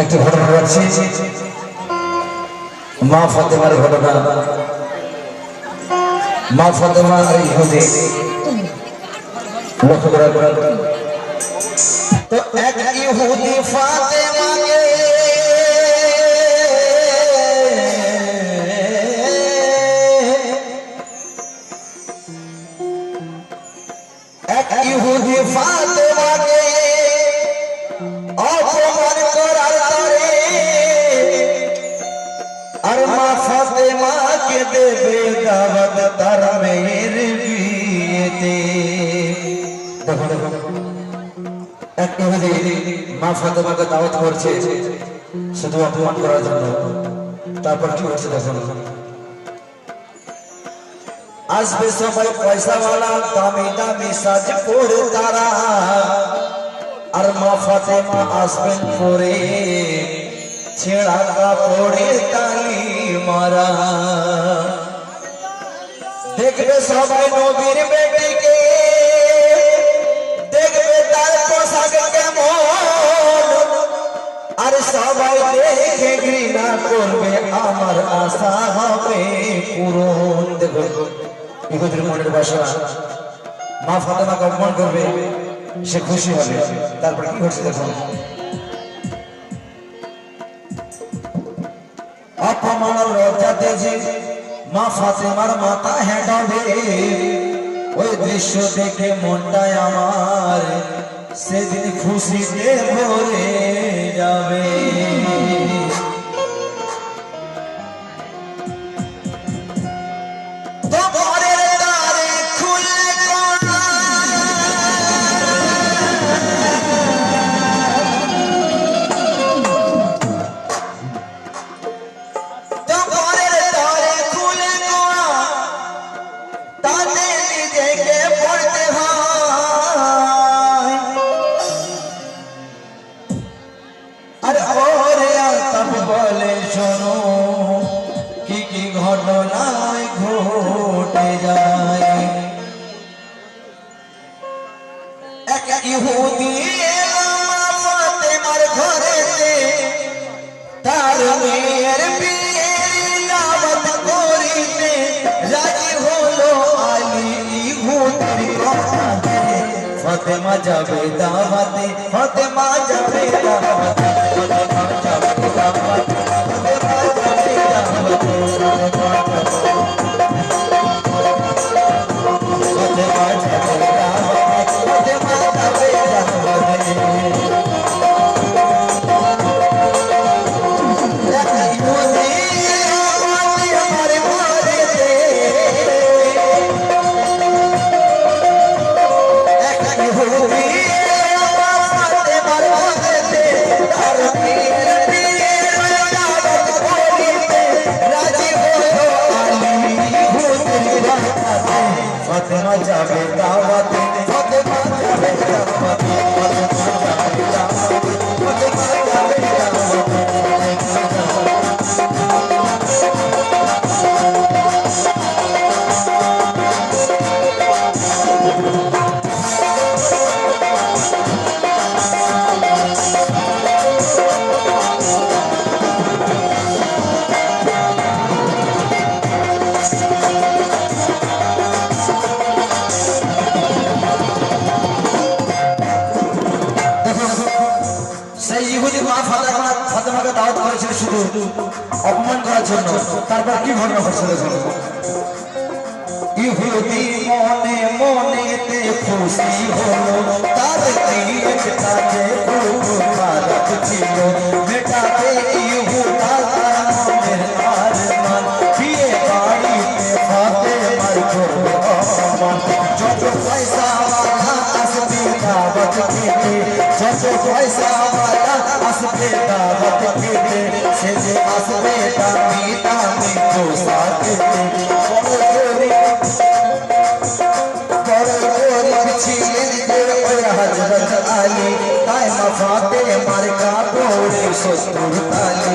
একটি ঘটনা বলছি মা ফাতেমার ঘটনা। মা ফাতেমা আর ইহুদি। লক্ষ্য করার পর ইহুদি ফাতেমাকে দাওয়াত তার বিয়েতে। দেখো দেখো। এক ইহুদি মা ফাতেমাকে দাওয়াত করছে শুধু অপমান করার জন্য। তারপর কি হচ্ছে দেখো? আসবে সবাই পয়সাওয়ালা, দামি দামি সাজ পরে তারা। আর মা ফাতেমা আসবেন পরে, ছেঁড়া কাপড়ে তালি মারা। দেখবে সবাই নবীর বেটিকে দেখবে তার পোশাক কেমন? আর সবাই দেখে ঘৃণা করবে, আমার আশা হবে পূরণ। দেখো ইহুদির মনের বাসা মা ফাতেমাকে অপমান করবে, সে খুশি হবে। তারপর কি ঘটছে দেখুন অপমান লজ্জাতে যে মা ফাতেমার মাথা হেঁটাবে ওই দৃশ্য দেখে মনটাই আমার সেদিন খুশিতে ভরে যাবে। যাবে দাওয়াতে ফাতেমা যাবে দাওয়াতে। ফাতেমাকে দাওয়াত করেছিল শুধু। অপমান করার জন্য। তারপর কি ঘটনা ঘটছে দেখুন ইহুদি মনে মনেতে খুশি হলো, তার দিনটাতে খুব আসবে তার পথেতে সে যে আসবে তার পিতা মৃত্যু সাথে। হজরত আলী তাই মাফাতে মার কাপড়ে শত্রুর তালি।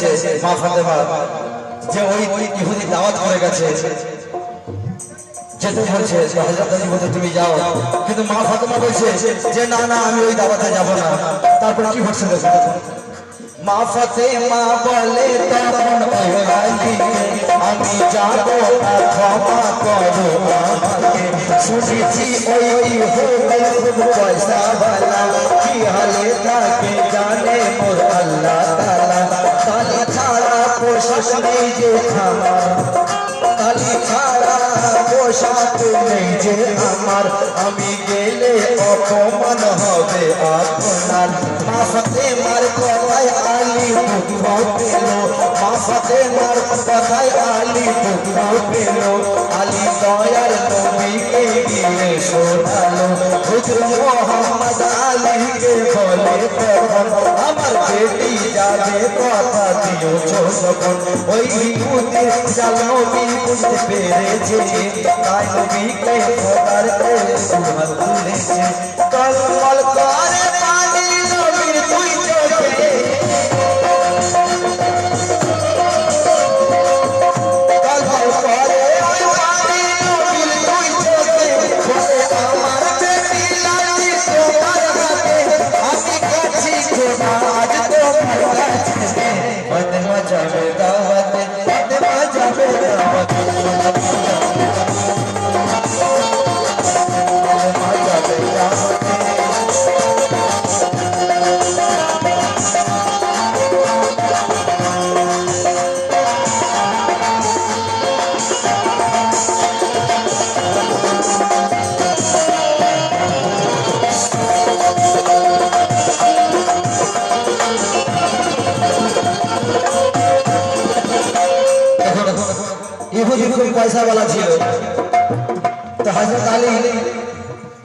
চাইছে মা ফাতেমা যে ওই ওই ইহুদি দাওয়াত করে গেছে যেতে বলছে হযরত আলী বলছে, তুমি যাও। কিন্তু মা ফাতেমা বলছে যে, না না, আমি ওই দাওয়াতে যাব না। তারপর কি ঘটছে দেখো মা ফাতেমা বলে তখন আমি যাব না, ক্ষমা করো শুনেছি ওই ওই খুব পয়সা বালা। কি হালে থাকে জানে মোর আল্লাহ? পোষাক নেই যে আমার তালি ছাড়া পোশাক নেই যে আমার। আমি গেলে অপমান হবে আপনার। মা ফাতেমার কথায় আলী দুঃখ পেল মা ফাতেমার কথায় আলী দুঃখ পেল আলী দয়ার নবীকে গিয়ে শোনালো। হুজুর মোহাম্মদ আলীকে বলে তখন আমার বেটি যাবে কথা দিও যখন ওই জাল নবী বুঝতে ইহুদি খুব বলা ছিল। তো হাজরত আলী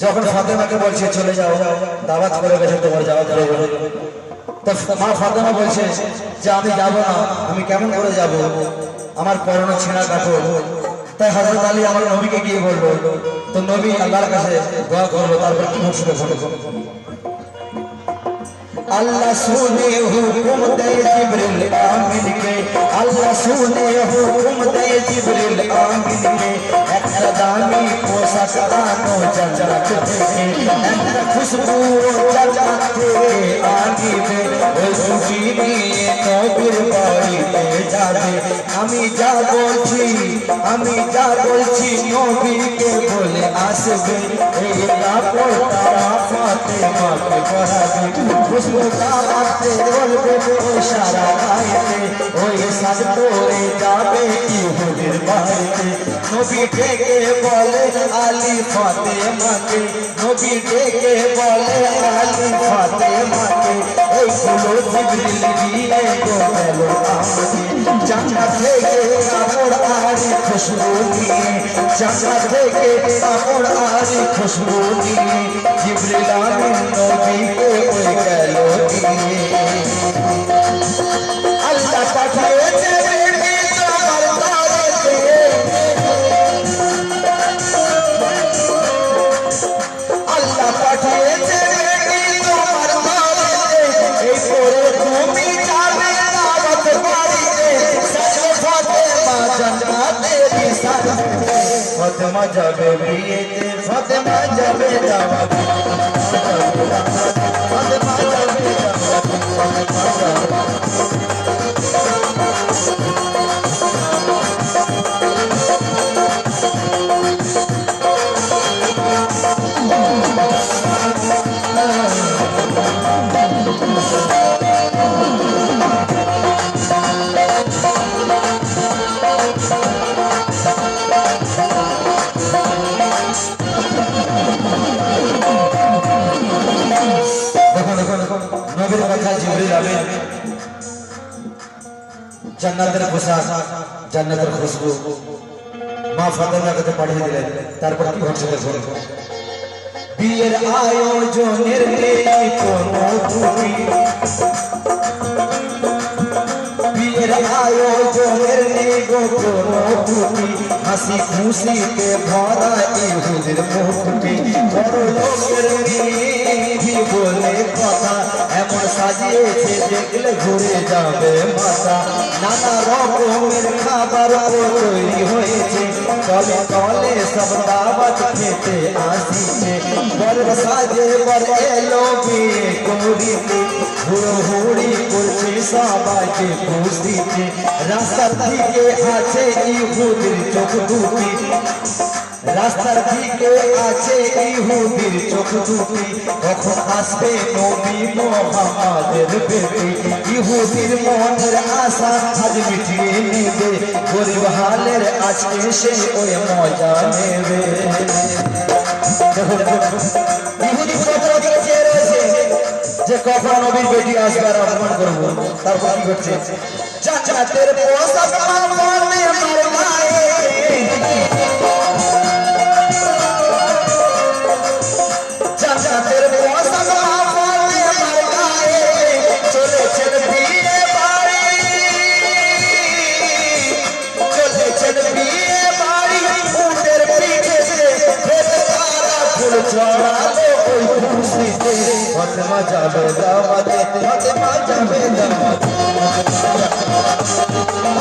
যখন ফাতেমাকে বলছে, চলে যাও দাবাত করে গেছে তোমার যাওয়া যাবে তো মা ফাতেমা বলছে যে, আমি যাব না, আমি কেমন করে যাব? আমার পরনে ছেঁড়া কাপড়। তাই হজরত আলী আমার নবীকে গিয়ে বলব তো নবী আল্লাহর কাছে দোয়া করব, তারপর কি মুসিদে ফোন আল্লাহ সুনে হুকুম দেয় জিবরিল আমিন अल्लाह सुने हुकुम दे जिब्रिल आमिन के একটা দামি পোশাক আনো জান্নাত থেকে একটা খুশবু জান্নাত থেকে আনিবে ওই সুখী নিয়ে নবীর বাড়িতে যাবে আমি যা বলছি আমি যা বলছি নবীকে বলে আসবে এই কাপড়টা ফাতেমাকে পরাবে খুশবু কামাতে বলবে ও সারা গাইতে ওই সাজ পরে যাবে ইহুদির বাড়িতে নবী ডেকে বলে আলী ফাতেমাকে নবী ডেকে বলে আলী ফাতেমাকে এইগুলো জিবরিল দিয়ে গেল আমাকে জান্নাত থেকে কাপড় আর খুশবু নিয়ে জান্নাত থেকে কাপড় আর খুশবু নিয়ে জিবরিল আমিন নবীকে ওই গেল দিয়ে আল্লাহ পাঠিয়েছে যাবে বিয়েতে ফাতেমা যাবে দাওয়াত যাবেন জান্নাতের পোশাক জান্নাতের খুশবু মা ফাতেমা কাছে পাঠিয়ে দিলেন তারপর কি ঘটছে দেখুন বিয়ের আয়োজনের নেই কোনো ত্রুটি বিয়ের আয়োজনের নেই গো কোনো ত্রুটি হাসি খুশিতে ভরা ইহুদের মুখটি বড় লোকের মেয়ে বলে কথা, এমন সাজিয়েছে দেখলে ঘুরে যাবে মাথা। নানা রকমের খাবার তৈরি হয়েছে। তলে তলে সব দাবাত খেতে আসি। সাজে বর এলো বিয়ে করিতে হুড়োহুড়ি করছে সবাইকে খুশিতে। রাস্তার দিকে আছে ইহুদের চোখ দুটি। রাস্তার দিকে আছে ইহুদির চোখ দুটি। কখন আসবে নবী মোহাম্মদের বেটি? ইহুদির মনের আশা আজ মিটিয়ে নেবে। গরিব হালের আজকে সে ওই মজা নেবে। যে কখন নবীর বেটি আসবে আর অপমান করব। তারপর কি করছে? জান্নাতের পোশাক আমার মনে আমার